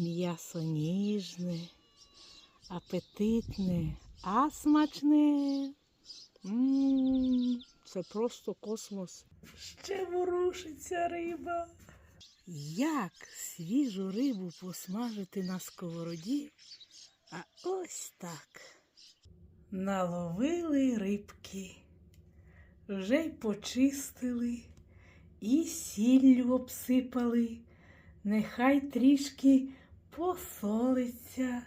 М'ясо ніжне, апетитне, а смачне. Це просто космос. Ще ворушиться риба. Як свіжу рибу посмажити на сковороді? А ось так. Наловили рибки, вже й почистили, і сіллю обсипали. Нехай трішки посолиться.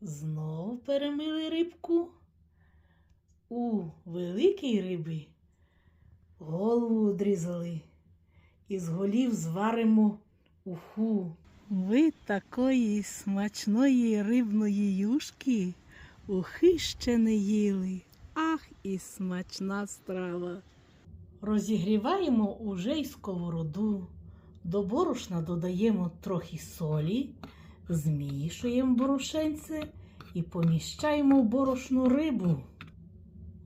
Знову перемили рибку. У великій риби голову одрізали. Із голів зваримо уху. Ви такої смачної рибної юшки ухи ще не їли. Ах, і смачна страва. Розігріваємо уже й сковороду. До борошна додаємо трохи солі, змішуємо борошенце і поміщаємо в борошну рибу.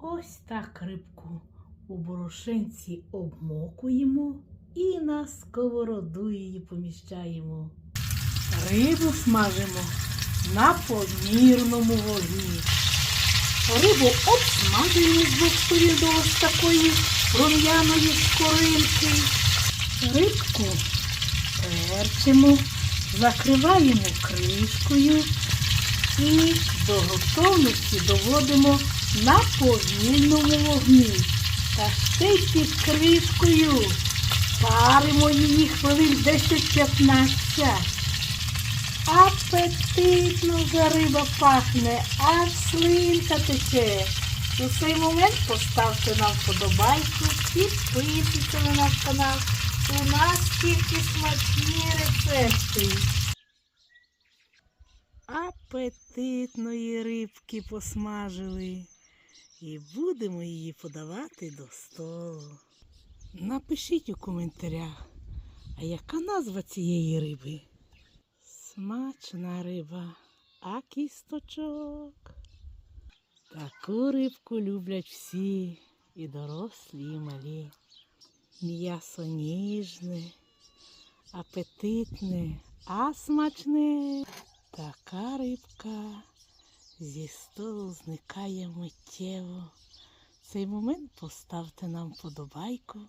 Ось так рибку у борошенці обмокуємо і на сковороду її поміщаємо. Рибу смажимо на помірному вогні. Рибу обсмажуємо з двох сторін до ось такої рум'яної скоринки. Рибку перчимо, закриваємо кришкою і до готовності доводимо на повільному вогні. Та ще під кришкою паримо її хвилин 10-15. Апетитно вже риба пахне, аж слинка тече. У цей момент поставте нам вподобайку, підписуйтесь на наш канал. У нас тільки смачні рецепти. Апетитної рибки посмажили. І будемо її подавати до столу. Напишіть у коментарях, а яка назва цієї риби? Смачна риба, а кісточок. Таку рибку люблять всі, і дорослі, і малі. М'ясо ніжне, апетитне, а смачне. Така рибка зі столу зникає миттєво. В цей момент поставте нам вподобайку,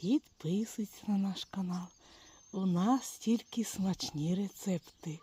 підписуйтесь на наш канал. У нас тільки смачні рецепти.